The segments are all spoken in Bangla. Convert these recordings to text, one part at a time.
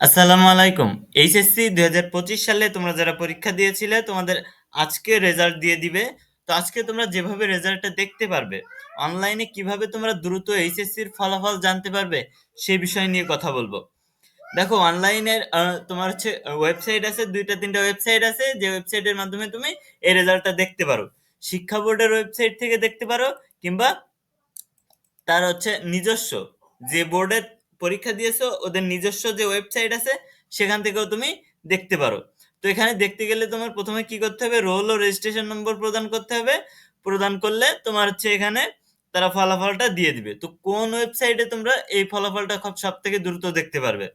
আসসালামু আলাইকুম। এইচএসসি দুই হাজার পঁচিশ সালে তোমরা যারা পরীক্ষা দিয়েছিলে, তোমাদের আজকে রেজাল্ট দিয়ে দিবে। তো আজকে তোমরা যেভাবে রেজাল্টটা দেখতে পারবে অনলাইনে কীভাবে তোমরা দ্রুত এইচএসসির ফলাফল জানতে পারবে, সে বিষয় নিয়ে কথা বলব। দেখো অনলাইনের তোমার হচ্ছে ওয়েবসাইট আছে, দুইটা, তিনটা ওয়েবসাইট আছে, যে ওয়েবসাইটের মাধ্যমে তুমি এই রেজাল্টটা দেখতে পারো। শিক্ষা বোর্ডের ওয়েবসাইট থেকে দেখতে পারো, কিংবা তার হচ্ছে নিজস্ব যে বোর্ডের পরীক্ষা দিয়েছ, ওদের নিজস্ব যে ওয়েবসাইট আছে, সেখান থেকেও তুমি দেখতে পারো। তো এখানে দেখতে গেলে তোমার প্রথমে কি করতে হবে? রোল ও রেজিস্ট্রেশন নম্বর প্রদান করতে হবে। প্রদান করলে তোমার হচ্ছে এখানে তারা ফলাফলটা দিয়ে দিবে। তো কোন ওয়েবসাইটে তোমরা এই ফলাফলটা খুব সব থেকে দ্রুত দেখতে পারবে?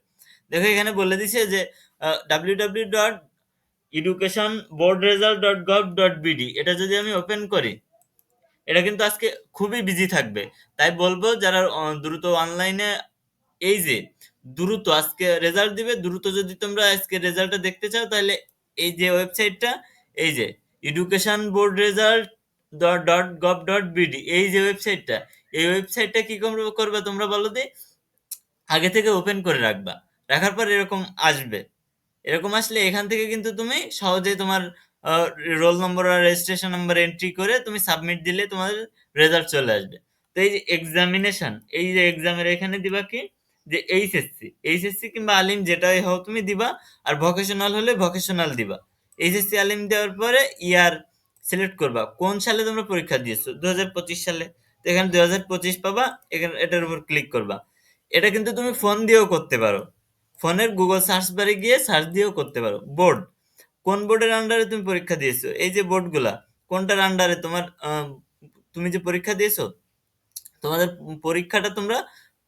দেখো এখানে বলে দিছে যে W W dot education board result dot gov dot BD এটা যদি আমি ওপেন করি, এটা কিন্তু আজকে খুবই বিজি থাকবে। তাই বলব যারা দ্রুত অনলাইনে এই যে, দ্রুত আজকে রেজাল্ট দিবে, দ্রুত যদি তোমরা আজকে রেজাল্টটা দেখতে চাও, তাহলে এই যে ওয়েবসাইটটা এই যে education board result dot dot gov dot BD এই যে ওয়েবসাইটটা এই ওয়েবসাইটটা কি করবে- তোমরা বলো দি? আগে থেকে ওপেন করে রাখবা, রাখার পর এরকম আসবে। এরকম আসলে এখান থেকে কিন্তু তুমি সহজেই তোমার রোল নম্বর আর রেজিস্ট্রেশন নাম্বার এন্ট্রি করে তুমি সাবমিট দিলে তোমার রেজাল্ট চলে আসবে। তো এই যে এক্সামিনেশন এই যে এক্সামের এখানে দিবা কি? যে এইচএসসি এইচএসসি কিংবা আলিম যেটাই হোক তুমি দিবা, আর ভোকেশনাল হলে ভোকেশনাল দিবা। এইচএসসি আলিম দেওয়ার পরে ইয়ার সিলেক্ট করবা, কোন সালে তোমরা পরীক্ষা দিয়েছ? দু হাজার পঁচিশ সালে। তো এখানে দুহাজার পঁচিশ পাবা, এখানে এটার উপর ক্লিক করবা। এটা কিন্তু তুমি ফোন দিয়েও করতে পারো। ফোনের গুগল সার্চ বারে গিয়ে সার্চ দিয়েও করতে পারো। বোর্ড কোন বোর্ডের আন্ডারে তুমি পরীক্ষা দিয়েছ? এই যে বোর্ডগুলা কোনটার আন্ডারে তোমার তুমি যে পরীক্ষা দিয়েছ, তোমাদের পরীক্ষাটা তোমরা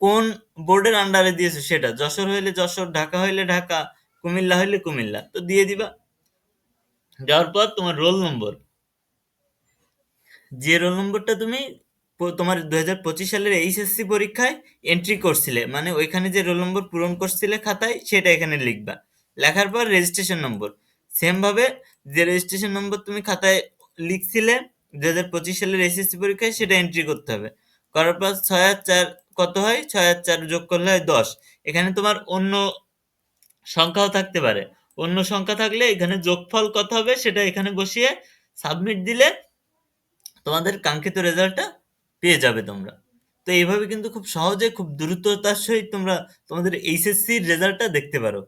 কোন বোর্ডের আন্ডারে দিয়েছ সেটা? যশোর হইলে যশোর, ঢাকা হইলে ঢাকা, কুমিল্লা হইলে কুমিল্লা। তো দিয়ে দিবা। যাওয়ার পর তোমার রোল নম্বর যে রোল নম্বরটা তুমি তোমার দু হাজার পঁচিশ সালের এইচএসসি পরীক্ষায় এন্ট্রি করছিলে মানে ওইখানে যে রোল নম্বর পূরণ করছিলে খাতায়, সেটা এখানে লিখবা। লেখার পর রেজিস্ট্রেশন নম্বর সেম ভাবে যে রেজিস্ট্রেশন নম্বর তুমি খাতায় লিখছিলে দু হাজার পঁচিশ সালের এইচএসসি পরীক্ষায় সেটা এন্ট্রি করতে হবে। করার পর ছয় আর চার কত হয়? ছয় আর চার যোগ করলে হয় দশ। এখানে তোমার অন্য সংখ্যাও থাকতে পারে। অন্য সংখ্যা থাকলে এখানে যোগফল কত হবে সেটা এখানে বসিয়ে সাবমিট দিলে তোমাদের কাঙ্ক্ষিত রেজাল্টটা পেয়ে যাবে তোমরা। তো এইভাবে কিন্তু খুব সহজে, খুব দ্রুততার সহিত তোমরা তোমাদের এইচএসসির রেজাল্টটা দেখতে পারো।